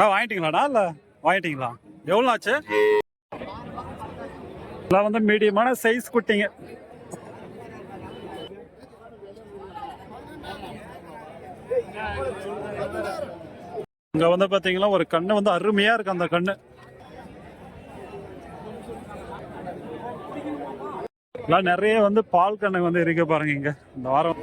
ஆ வாங்கிட்டீங்களாடா? இல்லை வாங்கிட்டீங்களா? எவ்வளோ ஆச்சு? இதெல்லாம் வந்து மீடியமான சைஸ் குட்டிங்க. இங்க வந்து பார்த்தீங்கன்னா ஒரு கண்ணு வந்து அருமையா இருக்கு அந்த கண்ணு. எல்லாம் நிறைய வந்து பால் கண்ணு வந்து இருக்கு பாருங்க இங்க. இந்த வாரம்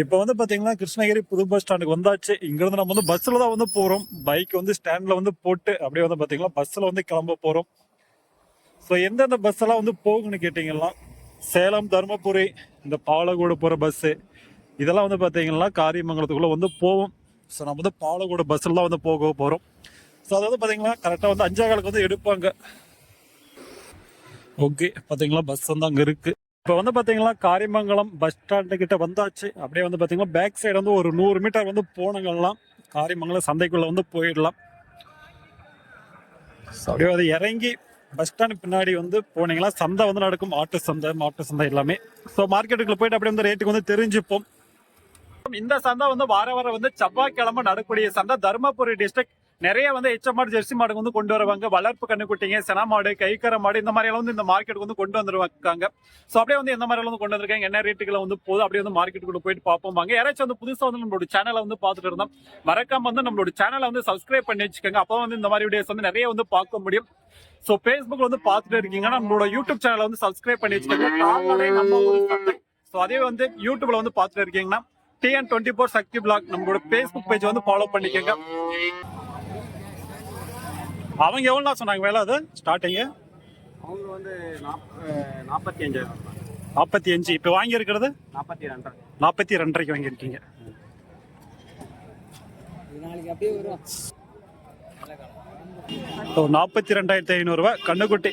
இப்போ வந்து பார்த்தீங்கன்னா கிருஷ்ணகிரி புது பஸ் ஸ்டாண்டுக்கு வந்தாச்சு. இங்கேருந்து நம்ம வந்து பஸ்ஸில் தான் வந்து போகிறோம் பைக் வந்து ஸ்டாண்டில் வந்து போட்டு அப்படியே வந்து பார்த்தீங்கன்னா பஸ்ஸில் வந்து கிளம்ப போகிறோம் ஸோ எந்தெந்த பஸ்ஸெல்லாம் வந்து போகும்னு கேட்டிங்கன்னா சேலம் தருமபுரி இந்த பாலக்கோடு போகிற பஸ்ஸு இதெல்லாம் வந்து பார்த்தீங்கன்னா காரியமங்கலத்துக்குள்ளே வந்து போவோம். ஸோ நம்ம வந்து பாலக்கோடு பஸ்ஸில் தான் வந்து போக போகிறோம் ஸோ அதாவது பார்த்தீங்கன்னா கரெக்டாக வந்து அஞ்சே காலுக்கு வந்து எடுப்பாங்க. ஓகே பார்த்தீங்களா பஸ் வந்து அங்கே இருக்குது இப்போ வந்து பார்த்தீங்கன்னா காரியமங்கலம் பஸ் ஸ்டாண்டு கிட்ட வந்தாச்சு. அப்படியே வந்து பார்த்தீங்கன்னா பேக் சைடு வந்து ஒரு நூறு மீட்டர் வந்து போனங்கள்லாம் காரியமங்கலம் சந்தைக்குள்ளே வந்து போயிடலாம். அப்படியே வந்து இறங்கி பஸ் ஸ்டாண்ட் பின்னாடி வந்து போனீங்களா சந்தை வந்து நடக்கும். ஆட்டு சந்தை மாட்டு சந்தை எல்லாமே. ஸோ மார்க்கெட்டுக்குள்ள போயிட்டு அப்படியே வந்து ரேட்டுக்கு வந்து தெரிஞ்சுப்போம். இந்த சந்தை வந்து வார வாரம் வந்து செவ்வாய்க்கிழமை நடக்கக்கூடிய சந்தை. தருமபுரி டிஸ்ட்ரிக்ட் நிறைய வந்து எச்ச ஜெர்சி மாடு வந்து கொண்டு வருவாங்க. வளர்ப்பு கண்ணுக்குட்டிங்க செனமாடு கைக்கர மாடு இந்த மாதிரி எல்லாம் வந்து இந்த மார்க்கெட்டுக்கு வந்து கொண்டு வந்துருவாங்க. ஸோ அப்படியே வந்து எந்த மாதிரி எல்லாம் வந்து கொண்டு வந்திருக்காங்க என்ன ரேட்டுகளை வந்து போதும் அப்படியே வந்து மார்க்கெட்டுக்குள்ள போயிட்டு பார்ப்போம். வாங்க யாராச்சும் வந்து புதுசாக வந்து நம்மளோட சேனலை வந்து பார்த்துட்டு இருந்தோம் மறக்காம வந்து நம்மளோட சேனலை வந்து சப்ஸ்கிரைப் பண்ணி வச்சுக்கோங்க. அப்போ வந்து இந்த மாதிரி வீடியோஸ் வந்து நிறைய வந்து பார்க்க முடியும். ஸோ ஃபேஸ்புக்ல வந்து பார்த்துட்டு இருக்கீங்கன்னா நம்மளோட யூடியூப் சேனலை வந்து சப்ஸ்கிரைப் பண்ணி வச்சுக்கோங்க. நம்ம ஸோ அதே வந்து யூடியூப்ல வந்து பார்த்துட்டு இருக்கீங்கன்னா TN twenty four Sakthi blog நம்மளோட ஃபேஸ்புக் பேஜ் வந்து ஃபாலோ பண்ணிக்கோங்க. அவங்க எவ்வளோ சொன்னாங்க வேலை அது? ஸ்டார்டிங்கு அவங்க வந்து நாற்பத்தி அஞ்சாயிரம் நாற்பத்தி அஞ்சு. இப்போ வாங்கியிருக்கிறது? நாற்பத்தி ரெண்டரை. நாற்பத்தி ரெண்டரைக்கு வாங்கியிருக்கீங்க. நாற்பத்தி ரெண்டாயிரத்தி ஐநூறுரூவா கண்ணுக்குட்டி.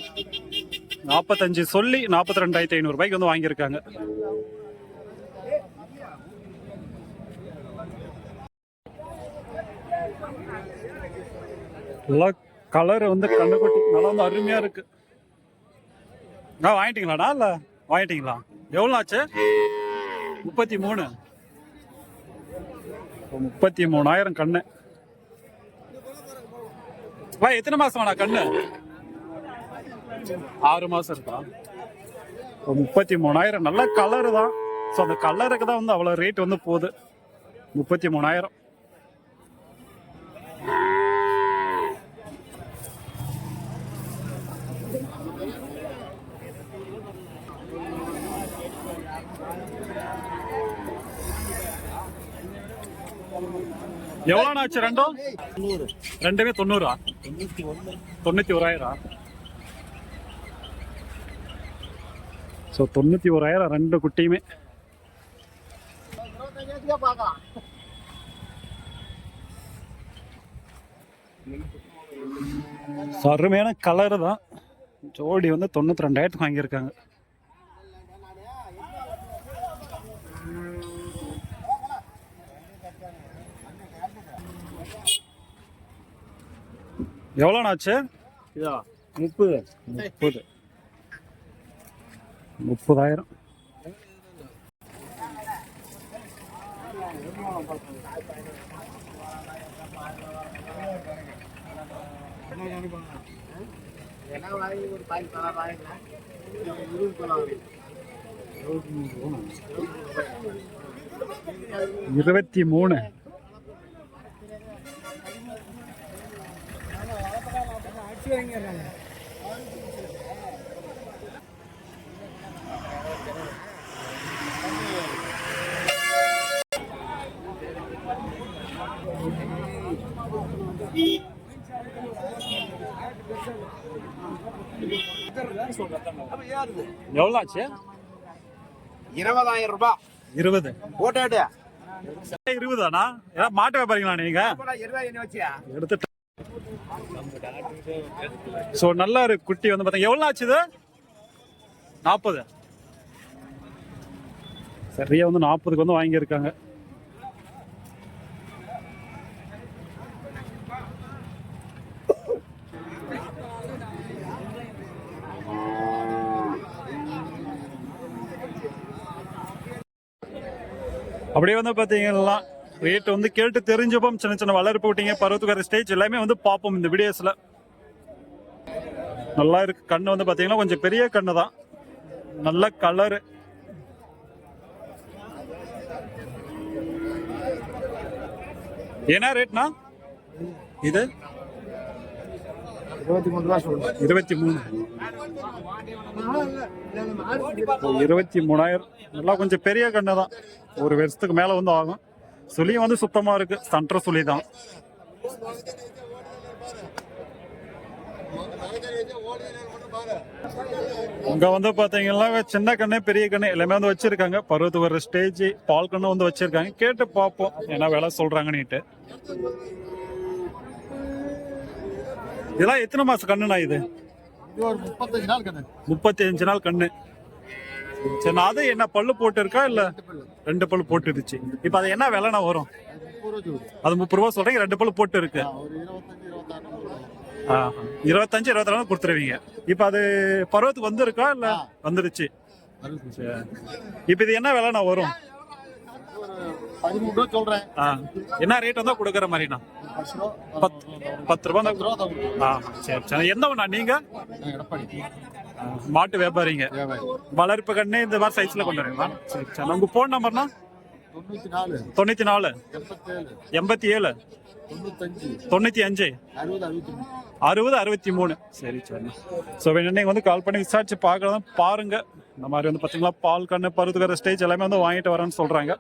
நாற்பத்தஞ்சு சொல்லி நாற்பத்தி ரெண்டாயிரத்தி ஐநூறுரூபாய்க்கு வந்து வாங்கியிருக்காங்க. நல்லா கலர் வந்து கண்ணுக்குட்டி நல்லா வந்து அருமையா இருக்கு. ஆ வாங்கிட்டீங்களாடா இல்ல? வாங்கிட்டீங்களா? எவ்வளோ ஆச்சு? முப்பத்தி மூணு முப்பத்தி மூணாயிரம் கண்ணு. வா எத்தனை மாசம் வேணா கண்ணு? ஆறு மாசம் இருக்கா? முப்பத்தி மூணாயிரம் நல்ல கலரு தான். ஸோ அந்த கலருக்கு தான் வந்து அவ்வளோ ரேட் வந்து போகுது. முப்பத்தி மூணாயிரம் எவ்வளோண்ணா ஆச்சு ரெண்டும் ரெண்டுமே தொண்ணூறா? தொண்ணூத்தி ஓராயிரம் ஸோ தொண்ணூத்தி ஓராயிரம் ரெண்டு குட்டியுமே. அருமையான கலர் தான். ஜோடி வந்து தொண்ணூத்தி ரெண்டாயிரத்துக்கு வாங்கியிருக்காங்க. எவ்வளோண்ணா ஆச்சு இதா. முப்பது. முப்பது. முப்பதாயிரம். இருபத்தி மூணு. எவ்வளோ ஆச்சு இருபதாயிரம் ரூபாய். இருபது. போட்டாட்டு இருபதாண்ணா ஏதாவது மாட்டு வியாபாரிங்களா நீங்க? எடுத்துட்டு ஸோ நல்ல ஒரு குட்டி வந்து பார்த்தீங்க எவ்வளோ ஆச்சு இது? நாற்பது. சரியா வந்து நாற்பதுக்கு வந்து வாங்கியிருக்காங்க. அப்படியே வந்து பார்த்தீங்கன்னா ரேட் வந்து கேட்டு தெரிஞ்சப்போம் சின்ன சின்ன வளர்ப்பு விட்டீங்க பருவத்துக்கார ஸ்டேஜ் எல்லாமே வந்து பார்ப்போம் இந்த வீடியோஸில் நல்லா இருக்கு. கண்ணு வந்து பார்த்தீங்கன்னா கொஞ்சம் பெரிய கண்ணு தான் நல்ல கலரு என்ன ரேட்னா இது? இருபத்தி மூணு. ரூபா சொல்லுங்க இருபத்தி மூணு இருபத்தி மூணாயிரம். நல்லா கொஞ்சம் பெரிய கண்ணு தான் ஒரு வருஷத்துக்கு மேல வந்து ஆகும். சுழியும் வந்து சுத்தமா இருக்கு. சன்ற சுழி தான். இங்க வந்து பாத்தீங்கன்னா சின்ன கண்ணு பெரிய கண்ணு எல்லாமே வந்து வச்சிருக்காங்க. பருவத்துக்கு ஒரு ஸ்டேஜ் பால் கண்ணு வந்து வச்சிருக்காங்க. கேட்டு பார்ப்போம் என்ன விலை சொல்றாங்கன்னுட்டு. இதெல்லாம் எத்தனை மாசம் கண்ணுண்ணா இது? முப்பத்தஞ்சு நாள் கண்ணு முப்பத்தி அஞ்சு நாள் கண்ணு சரி அது என்ன பல்லு போட்டு இருக்கா இல்ல? ரெண்டு பல்லு. போட்டுடுச்சு. இப்ப அது என்ன விலைனா வரும்? அது முப்பது ரூபா சொல்றீங்க ரெண்டு பல்லு போட்டு இருக்கு இருபத்தஞ்சு இருபத்தாறு கொடுத்துருவீங்க. இப்ப அது பருவத்துக்கு வந்திருக்கா இல்ல? வந்துருச்சு. இப்ப இது என்ன விலைனா வரும்? பதிமூணு ரூபா சொல்றேன். என்ன ரேட் வந்தா கொடுக்குற மாதிரிண்ணா? பத்து பத்து ரூபா பத்து ரூபா. ஆ சரி சரி. எந்தவண்ணா நீங்க? மாட்டு வியாபாரிங்க. வியாபாரி வளர்ப்பு கண்ணு இந்த மாதிரி சைஸ்ல கொண்டு வரீங்களா சரி சரி. உங்க போன் நம்பர்னா தொண்ணூத்தி நாலு எண்பத்தி ஏழு தொண்ணூத்தி அஞ்சு. அறுபது அறுபத்தி மூணு. சரி சரி. ஸோ நீங்கள் வந்து கால் பண்ணி விசாரிச்சு பார்க்கலாம். பாருங்க. இந்த மாதிரி வந்து பார்த்தீங்கன்னா பால் கண்ணு பருத்துக்கிற ஸ்டேஜ் எல்லாமே வந்து வாங்கிட்டு வரேன்னு சொல்கிறாங்க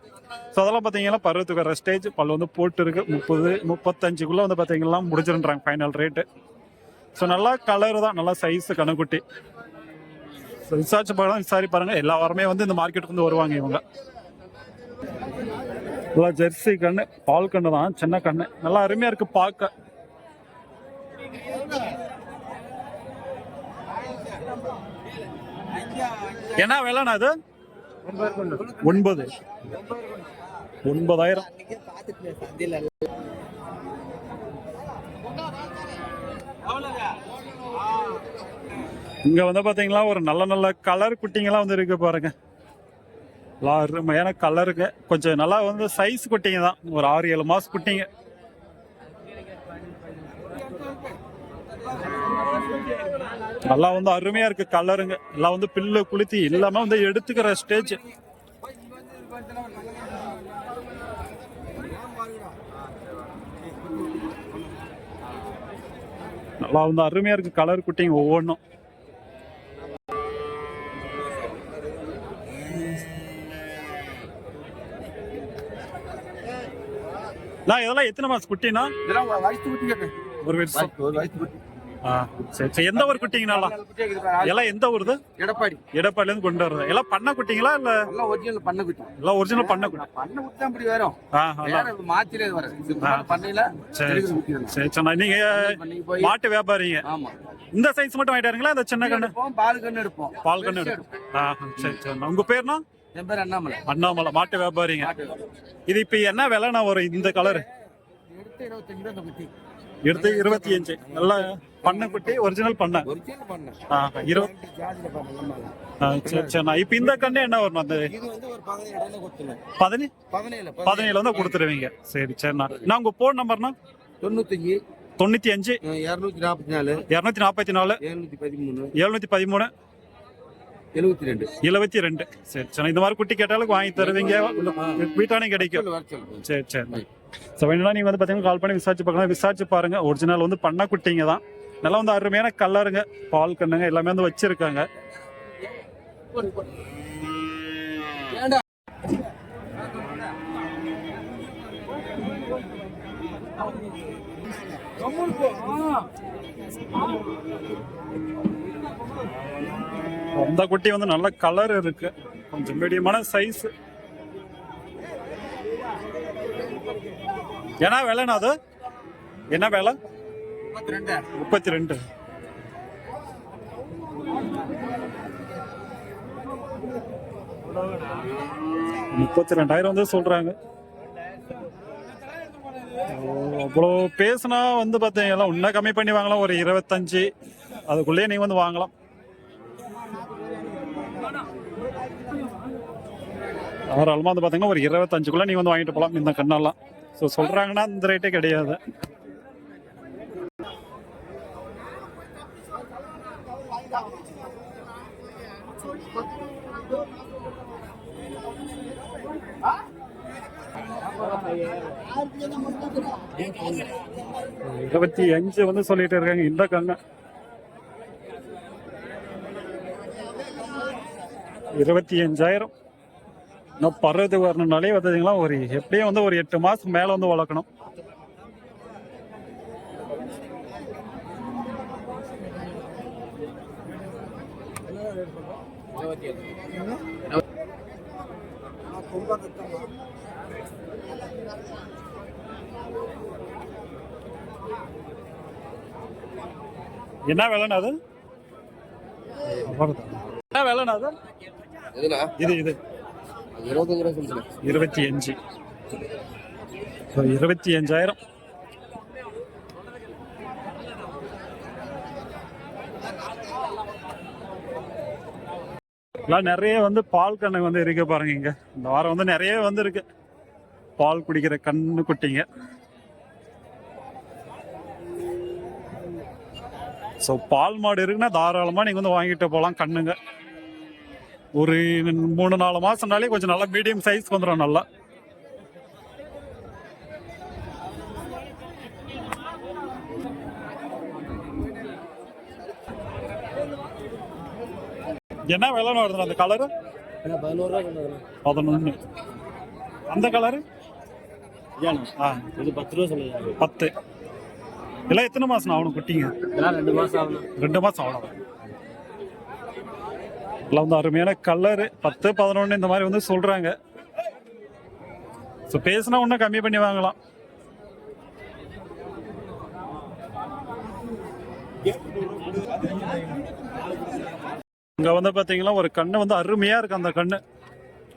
ஸோ அதெல்லாம் பார்த்தீங்கன்னா பருவத்துக்கிற ஸ்டேஜ் பல் வந்து போட்டு இருக்கு முப்பது முப்பத்தஞ்சுக்குள்ளே வந்து பார்த்தீங்கன்னா முடிச்சிருன்றாங்க ஃபைனல் ரேட்டு ஸோ நல்லா கலர் தான் நல்லா சைஸ் கணக்குட்டி ஸோ விசாரிச்சு பார்க்கலாம் விசாரி பாருங்க. எல்லா வாரமே வந்து இந்த மார்க்கெட்டுக்கு வந்து வருவாங்க இவங்க. நல்லா ஜெர்சி கண்ணு பால் கண்ணு தான் சின்ன கண்ணு. நல்லா அருமையாக இருக்குது பார்க்க. என்ன விலைண்ணா அது ஒன்பது. ஒன்பதாயிரம். இங்க வந்து பாத்தீங்களா ஒரு நல்ல நல்ல கலர் குட்டிங்கெல்லாம் வந்து இருக்கு பாருங்க. அருமையான கலருங்க கொஞ்சம் நல்லா வந்து சைஸ் குட்டிங்க தான். ஒரு ஆறு ஏழு மாசம் குட்டிங்க. நல்லா வந்து அருமையா இருக்கு கலருங்க. எல்லாம் வந்து பில்லு குளித்தி எல்லாமே வந்து எடுத்துக்கிற ஸ்டேஜ் நல்லா வந்து அருமையா இருக்கு கலர் குட்டிங்க ஒவ்வொன்றும் இதெல்லாம் எத்தனை மாசம் குட்டினா. ஒரு வருஷம் ஒரு வயசு குட்டி. சரி சரி. எந்த ஒரு குட்டிங்கனாலாம் குட்டி இருக்குது பாரு. எல்லாம் எந்த ஊருது? எடப்பாடி. எடப்பாடில இருந்து கொண்டு வருது எல்லாம் பண்ண குட்டிங்களா இல்ல? எல்லாம் ஒரிஜினல் பண்ண குட்டி. எல்லாம் ஒரிஜினல் பண்ண குட்டி. பண்ண குட்டி தான் இப்படி வரும். மாத்திலே வர பண்ணையில சரி சரி. சரி நீங்க மாட்டு வியாபாரிங்க. ஆமா. இந்த சைஸ் மட்டும் வாங்கிட்டாருங்களா இந்த சின்ன கண்ணு? எடுப்போம் பால் கண்ணு எடுப்போம். பால் கண்ணு எடுக்கும் ஆ, சரி சரி. உங்க பேர்னா என் பேர் அண்ணாமலை. அண்ணாமலை மாட்டு வியாபாரிங்க. இது இப்ப என்ன விலைனா வரும் இந்த கலர் எடுத்து இருபத்தஞ்சு ரூபா இந்த குட்டி. எடுத்து இருபத்தி அஞ்சு. நல்லா பண்ண குட்டி ஒரிஜினல் பண்ண. ஒரிஜினல் பண்ண. ஆ, இருபத் ஜாதியில பண்ண ஆ, சரி சரி இப்ப இந்த கண்ணு என்ன வரும் அந்த இது வந்து ஒரு பதினேழு பதினேழு வந்து கொடுத்துருவீங்க. சரி சரிண்ணா நான் உங்க போன் நம்பர்னா தொண்ணூத்தஞ்சு. தொண்ணூத்தி அஞ்சு. இரநூத்தி நாற்பத்தி நாலு. இருநூத்தி நாற்பத்தி நாலு. எழுநூத்தி பதிமூணு. எழுநூத்தி பதிமூணு. எழுபத்தி ரெண்டு. எழுபத்தி ரெண்டு. சரி சரி இந்த மாதிரி குட்டி கேட்டாலும் வாங்கி தருவீங்க. வீட்டானே கிடைக்கும். சரி சரி. ஸோ வேணும்னா நீங்கள் வந்து பார்த்தீங்கன்னா கால் பண்ணி விசாரிச்சு பார்க்கலாம். விசாரிச்சு பாருங்கள் ஒரிஜினல் வந்து பண்ண குட்டிங்க தான். நல்லா வந்து அருமையான கலருங்க பால் கண்ணுங்க எல்லாமே வந்து வச்சுருக்காங்க. அந்த குட்டி வந்து நல்ல கலர் இருக்கு. கொஞ்சம் மீடியமான சைஸ் என்ன விலைண்ணா அது? என்ன விலை? முப்பத்தி ரெண்டு முப்பத்தி ரெண்டு முப்பத்தி ரெண்டாயிரம் வந்து சொல்றாங்க. அவ்வளோ பேசுனா வந்து பார்த்தீங்கன்னா இன்னும் கம்மி பண்ணி வாங்கலாம் ஒரு இருபத்தஞ்சு. அதுக்குள்ளேயே நீங்க வந்து வாங்கலாம். தாராளமாக வந்து பார்த்தீங்கன்னா ஒரு இருபத்தஞ்சுக்குள்ளே நீங்கள் வந்து வாங்கிட்டு போகலாம் இந்த கண்ணெல்லாம். ஸோ சொல்கிறாங்கன்னா இந்த ரேட்டே கிடையாது. இருபத்தி அஞ்சு வந்து சொல்லிட்டு இருக்காங்க இந்த கங்க இருபத்தி அஞ்சாயிரம். இன்னும் பருவத்து வரணும்னாலே பார்த்தீங்களா ஒரு எப்படியும் வந்து ஒரு எட்டு மாசம் மேல வந்து வளர்க்கணும். என்ன விலைண்ணா அது? என்ன விலைண்ணா அது? இது இது. இருபத்தி அஞ்சு. இருபத்தி அஞ்சாயிரம். எல்லாம் நிறைய வந்து பால் கண்ணு வந்து இருக்கு பாருங்க இங்க. இந்த வாரம் வந்து நிறைய வந்து இருக்கு பால் குடிக்கிற கண்ணு குட்டிங்க. ஸோ பால் மாடு இருக்குன்னா தாராளமாக நீங்கள் வந்து வாங்கிட்டு போகலாம் கண்ணுங்க. ஒரு மூணு நாலு மாசம்னாலே கொஞ்சம் நல்லா மீடியம் சைஸ் வந்துடும் நல்லா. என்ன விலைன்னு வருது அந்த கலரு பதினொன்று அந்த கலரு ஆ. இது பத்து ரூபா சொல்லுங்க பத்து. எல்லாம் எத்தனை மாசம் ஆகணும் குட்டிங்க? ரெண்டு மாசம் ஆகணும். ரெண்டு மாசம் ஆகணும். எல்லாம் வந்து அருமையான கலரு பத்து பதினொன்று இந்த மாதிரி வந்து சொல்கிறாங்க ஸோ பேசினா ஒன்றும் கம்மி பண்ணி வாங்கலாம். இங்கே வந்து பார்த்தீங்கன்னா ஒரு கண்ணு வந்து அருமையாக இருக்கு அந்த கண்ணு.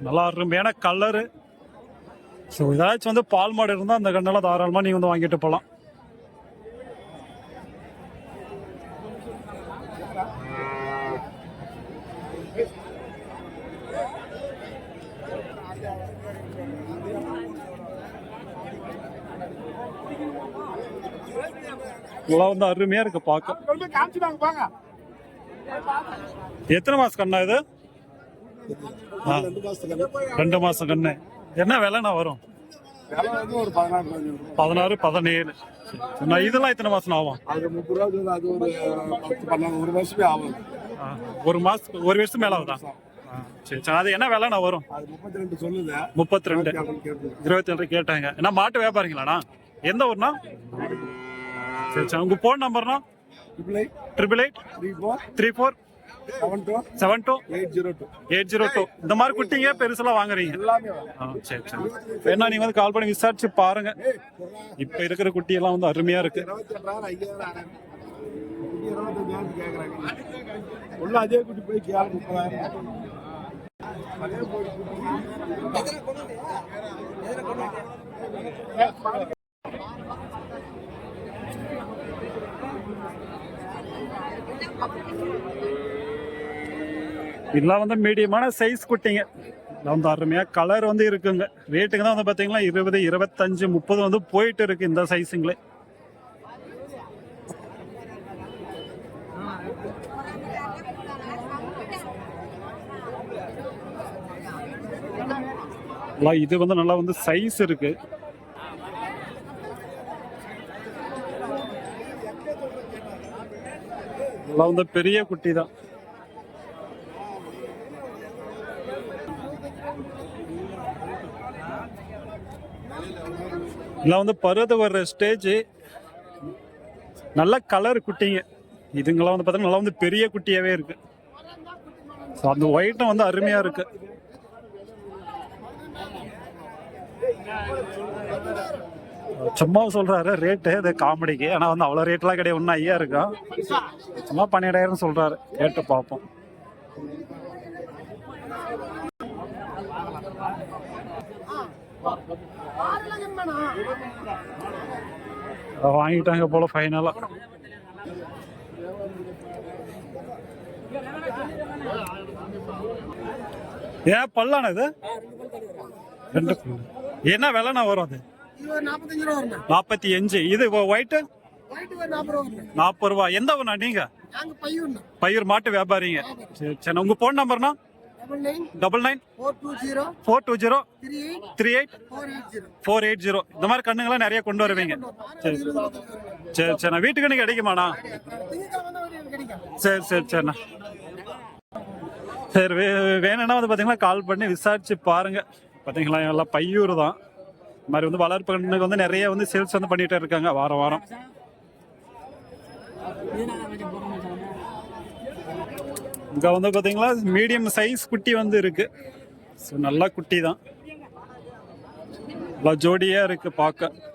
நல்லா அருமையான கலரு ஸோ ஏதாச்சும் வந்து பால் மாடு இருந்தால் அந்த கண்ணெல்லாம் தாராளமாக நீங்கள் வந்து வாங்கிட்டு போகலாம் நல்லா வந்து அருமையா இருக்கு பார்க்க. எத்தனை மாசம் கண்ணா இது? ரெண்டு மாசம் கண்ணு. என்ன விலைண்ணா வரும்? பதினாறு பதினேழு. இதெல்லாம் எத்தனை மாசம் ஆகும்? ஒரு வருஷமே ஆகும். ஒரு மாசத்துக்கு ஒரு வருஷம் மேல ஆகுதா? சரி சரி. அது என்ன விலைண்ணா வரும்? முப்பத்தி ரெண்டு இருபத்தி ரெண்டு கேட்டாங்க. என்ன மாட்டு வியாபாரிங்களாண்ணா? எந்த ஊர்னா சரி சரி. உங்க phone நம்பர்னா triple eight triple eight three four three four seven two seven two eight zero two eight zero two இந்த மாதிரி குட்டிங்க பெருசெல்லாம் வாங்குறீங்க. சரி சரி. என்ன நீங்க வந்து கால் பண்ணி விசாரிச்சு பாருங்க. இப்ப இருக்கிற குட்டி எல்லாம் வந்து அருமையா இருக்கு. உள்ள அதே குட்டி போய் கேளு முப்பதாயிரம். அதே போய் இதெல்லாம் வந்து மீடியமான சைஸ் குட்டிங்க. இதெல்லாம் வந்து அருமையாக கலர் வந்து இருக்குங்க. ரேட்டுக்கு தான் வந்து பாத்தீங்கன்னா இருபது இருபத்தஞ்சு முப்பது வந்து போயிட்டு இருக்கு இந்த சைஸுங்களே இது வந்து நல்லா வந்து சைஸ் இருக்கு. நல்லா வந்து பெரிய குட்டி தான். இதெல்லாம் வந்து பருவத்து வர்ற ஸ்டேஜ் நல்ல கலர் குட்டிங்க. இதுங்கெல்லாம் வந்து பார்த்தீங்கன்னா நல்லா வந்து பெரிய குட்டியாகவே இருக்கு. ஸோ அந்த ஒயிட்டும் வந்து அருமையாக இருக்கு. சும்மா சொல்றாரு ரேட்டு இது காமெடிக்கு ஆனா வந்து அவ்வளோ ரேட்லாம் கிடையாது ஒன்றும் ஐயா இருக்கும் சும்மா பன்னிரெண்டாயிரம் சொல்றாரு. கேட்டு பார்ப்போம். வாங்கிட்டாங்க போல ஃபைனலா ஏன் பல்லான இது? ரெண்டு. என்ன விலைண்ணா வரும் அது? நாற்பத்தி அஞ்சு இது ஒயிட்டு நாற்பது ரூபா. எந்த ஊர்ண்ணா நீங்க? பயிர் மாட்டு வியாபாரிங்க. சரி சரி. உங்க phone நம்பர்னா double nine four two zero three eight four eight zero இந்த மாதிரி கண்ணுங்களாம் நிறைய கொண்டு வருவீங்க. சரி சரி. சரிண்ணா வீட்டுக்கு நீங்க கிடைக்குமாண்ணா சரி சரி சரிண்ணா. சரி வே வேணும்னா வந்து பார்த்தீங்கன்னா கால் பண்ணி விசாரிச்சு பாருங்க. பார்த்தீங்களா எல்லாம் பையூர் தான். இந்த மாதிரி வந்து வளர்ப்பு கண்ணுக்கு வந்து நிறைய வந்து சேல்ஸ் வந்து பண்ணிட்டே இருக்காங்க வாரம் வாரம். இங்கே வந்து பார்த்தீங்களா மீடியம் சைஸ் குட்டி வந்து இருக்கு. ஸோ நல்லா குட்டி தான். நல்லா ஜோடியாக இருக்கு பார்க்க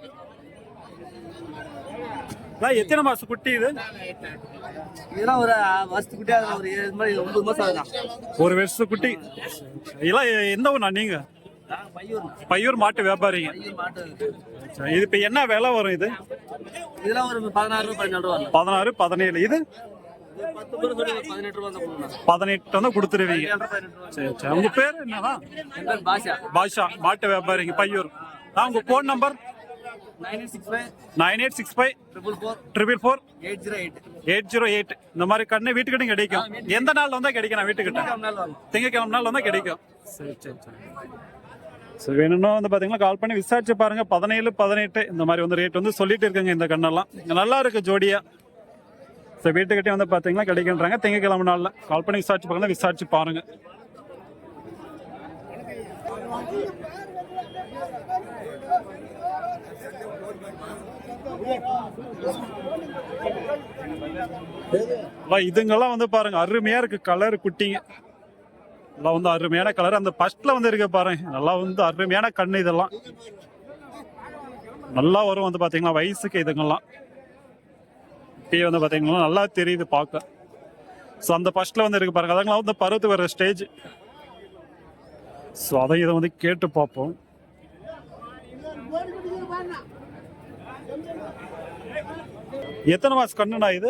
எத்தனை மாசம் குட்டி இது? இதெல்லாம் ஒரு ஏழு மாதிரி ஒன்பது மாசம் ஆகுதான் ஒரு வருஷத்து குட்டி. இதெல்லாம் எந்த ஊர்ண்ணா நீங்க? பையூர் பையூர் மாட்டு வியாபாரிங்க இது இப்போ என்ன விலை வரும் இது? இதெல்லாம் ஒரு பதினாறு பதினாறு பதினேழு. இது? பதினெட்டு வந்து கொடுத்துருவீங்க. சரி சரி. உங்க பேர் என்னவா? என் பேர் பாஷா மாட்டு வியாபாரிங்க பையூர். நான் உங்க phone number nine eight six five triple four eight zero eight. இந்த மாதிரி கண்ணு வீட்டுக்கிட்ட கிடைக்கும். எந்த நாள் வந்தா கிடைக்கும்? வீட்டுக்கிட்ட. திங்கக்கிழமை நாள் வந்தா கிடைக்கும். சரி சரி சரி. சரி வேணும்னா வந்து பாத்தீங்கன்னா கால் பண்ணி விசாரிச்சு பாருங்க. பதினேழு பதினெட்டு இந்த மாதிரி வந்து ரேட் வந்து சொல்லிட்டு இருக்காங்க இந்த கண்ணெல்லாம். நல்லா இருக்கு ஜோடியா. சரி வீட்டுக்கிட்டே வந்து பார்த்தீங்கன்னா கிடைக்குன்றாங்க. திங்கக்கிழமை நாளில் கால் பண்ணி விசாரிச்சு பார்க்கலாம் விசாரிச்சு பாருங்க. இதுங்கெல்லாம் வந்து பாருங்க அருமையா இருக்கு. கலர் குட்டிங்க. எல்லாம் வந்து அருமையான கலர் அந்த ஃபர்ஸ்ட்ல வந்து இருக்க பாருங்க. நல்லா வந்து அருமையான கண்ணு இதெல்லாம். நல்லா வரும் வந்து பாத்தீங்கன்னா வயசுக்கு இதுங்கெல்லாம். இப்பயே வந்து பாத்தீங்கன்னா நல்லா தெரியுது பார்க்க. ஸோ அந்த ஃபர்ஸ்ட்ல வந்து இருக்கு பாருங்க. அதெல்லாம் வந்து பருவத்து வர ஸ்டேஜ் ஸோ அதை இதை வந்து கேட்டு பார்ப்போம். எத்தனை மாசம் கண்ணுண்ணா இது?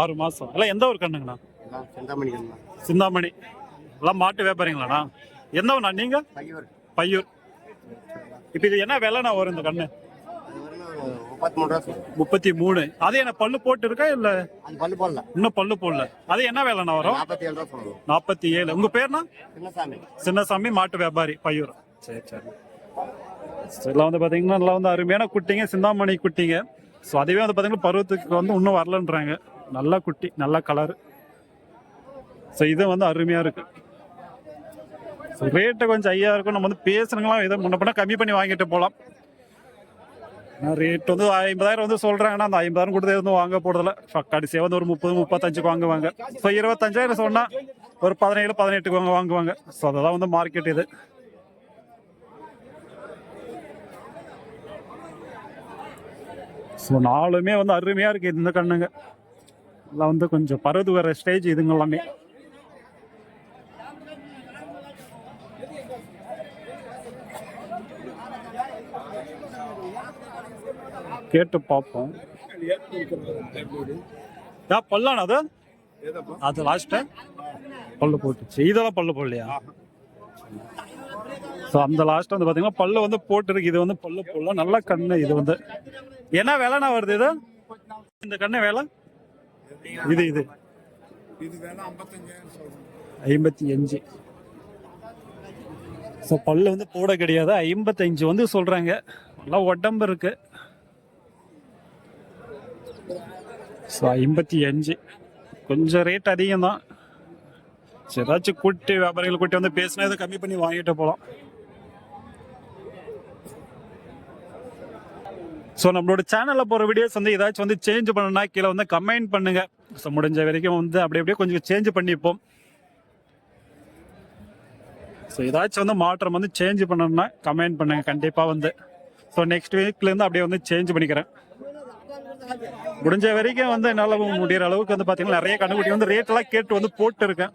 ஆறு மாசம். எல்லாம் எந்த ஒரு கண்ணுங்கண்ணா? செந்தாமணி. சிந்தாமணி எல்லாம் மாட்டு வியாபாரிங்களாண்ணா? என்ன ஒண்ணா நீங்க? பையூர். பையூர். இப்போ இது என்ன விலைண்ணா வரும் இந்த கண்ணு? முப்பத்தி மூணு ரூபா சொல்லுங்க முப்பத்தி மூணு. அது என்ன பல்லு போட்டு இருக்கா இல்ல பல்லு போடல. இன்னும் பல்லு போடல. அது என்ன விலைண்ணா வரும்? நாற்பத்தி ஏழு ரூபா நாற்பத்தி ஏழு. உங்க பேர்னா சின்னசாமி. சின்னசாமி மாட்டு வியாபாரி பையூர். சரி சரி. So, எல்லாம் வந்து பாத்தீங்கன்னா நல்லா வந்து அருமையான குட்டிங்க சிந்தாமணி குட்டிங்க. ஸோ அதுவே வந்து பாத்தீங்கன்னா பருவத்துக்கு வந்து இன்னும் வரலன்றாங்க. நல்ல குட்டி நல்ல கலர் ஸோ இது வந்து அருமையா இருக்கு. ரேட்டு கொஞ்சம் ஐயா இருக்கும். நம்ம வந்து பேசுறவங்களாம் இதை முன்ன பண்ண கம்மி பண்ணி வாங்கிட்டு போகலாம். ரேட் வந்து ஐம்பதாயிரம் வந்து சொல்றாங்கன்னா அந்த ஐம்பதாயிரம் கொடுத்து எதுவும் வாங்க போடுறதில்ல கடைசியாக வந்து ஒரு முப்பது முப்பத்தஞ்சுக்கு வாங்குவாங்க. ஸோ இருபத்தஞ்சாயிரம் சொன்னா ஒரு பதினேழு பதினெட்டுக்கு வாங்க வாங்குவாங்க. ஸோ அதெல்லாம் வந்து மார்க்கெட் இது. ஸோ நாலுமே வந்து அருமையா இருக்கு இந்த கண்ணுங்க. எல்லாம் வந்து கொஞ்சம் பருது வர ஸ்டேஜ் இதுங்க எல்லாமே. கேட்டு பார்ப்போம். யா பல்லான அது? அது லாஸ்ட் பல்லு போட்டுச்சு. இதெல்லாம் பல்லு போடலையா? ஸோ அந்த லாஸ்ட் வந்து பார்த்தீங்கன்னா பல்லு வந்து போட்டுருக்கு. இது வந்து பல்லு போடல. நல்ல கண்ணு. இது வந்து என்ன விலைண்ணா வருது இது? இந்த கண்ணு வேலை? இது இது. இது ஐம்பத்தி அஞ்சு. ஸோ பல்லு வந்து போட கிடையாது. ஐம்பத்தஞ்சு வந்து சொல்கிறாங்க நல்லா உடம்பு இருக்குது ஸோ ஐம்பத்தி அஞ்சு. கொஞ்சம் ரேட் அதிகம் தான் சரி, ஏதாச்சும் கூட்டி வியாபாரிகள் கூட்டி வந்து பேசினா எதுவும் கம்மி பண்ணி வாங்கிட்டு போகலாம் ஸோ நம்மளோட சேனலில் போகிற வீடியோஸ் வந்து ஏதாச்சும் வந்து சேஞ்ச் பண்ணணும்னா கீழே வந்து கமெண்ட் பண்ணுங்க. ஸோ முடிஞ்ச வரைக்கும் வந்து அப்படி அப்படியே கொஞ்சம் சேஞ்ச் பண்ணிப்போம். ஸோ ஏதாச்சும் வந்து மாற்றம் வந்து சேஞ்ச் பண்ணணும்னா கமெண்ட் பண்ணுங்க. கண்டிப்பாக வந்து. ஸோ நெக்ஸ்ட் வீக்லேருந்து அப்படியே வந்து சேஞ்ச் பண்ணிக்கிறேன். முடிஞ்ச வரைக்கும் வந்து என்னால் முடிகிற அளவுக்கு வந்து பார்த்தீங்கன்னா நிறைய கண்டுபிடி வந்து ரேட்டெல்லாம் கேட்டு வந்து போட்டு இருக்கேன்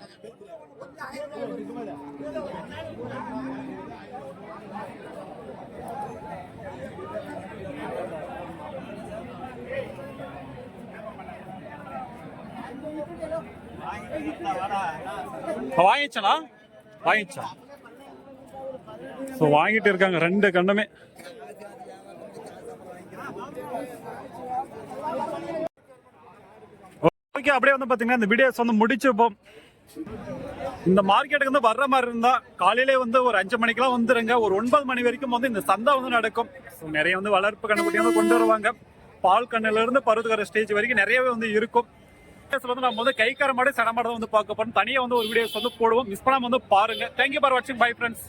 வாங்கிச்சனா வாங்கிச்சா ஸோ வாங்கிட்டு இருக்காங்க ரெண்டு கண்ணுமே. ஓகே அப்படியே வந்து பாத்தீங்கன்னா இந்த வீடியோஸ் வந்து முடிச்சுப்போம் இந்த மார்க்கெட்டுக்கு வந்து வர்ற மாதிரி இருந்தா காலையிலே வந்து ஒரு அஞ்சு மணிக்கெல்லாம் வந்துருங்க. ஒரு ஒன்பது மணி வரைக்கும் வந்து இந்த சந்தை வந்து நடக்கும். நிறைய வந்து வளர்ப்பு கண்ணுக்குட்டி வந்து கொண்டு வருவாங்க. பால் கண்ணுல இருந்து பருதுகிற ஸ்டேஜ் வரைக்கும் நிறையவே வந்து இருக்கும். வந்து நம்ம வந்து கைக்கார மாடு சடமாடு வந்து பார்க்க போறோம். தனியா வந்து ஒரு வீடியோஸ் வந்து போடுவோம். மிஸ் பண்ணாம வந்து பாருங்க. தேங்க்யூ ஃபார் வாட்சிங் பை ஃப்ரெண்ட்ஸ்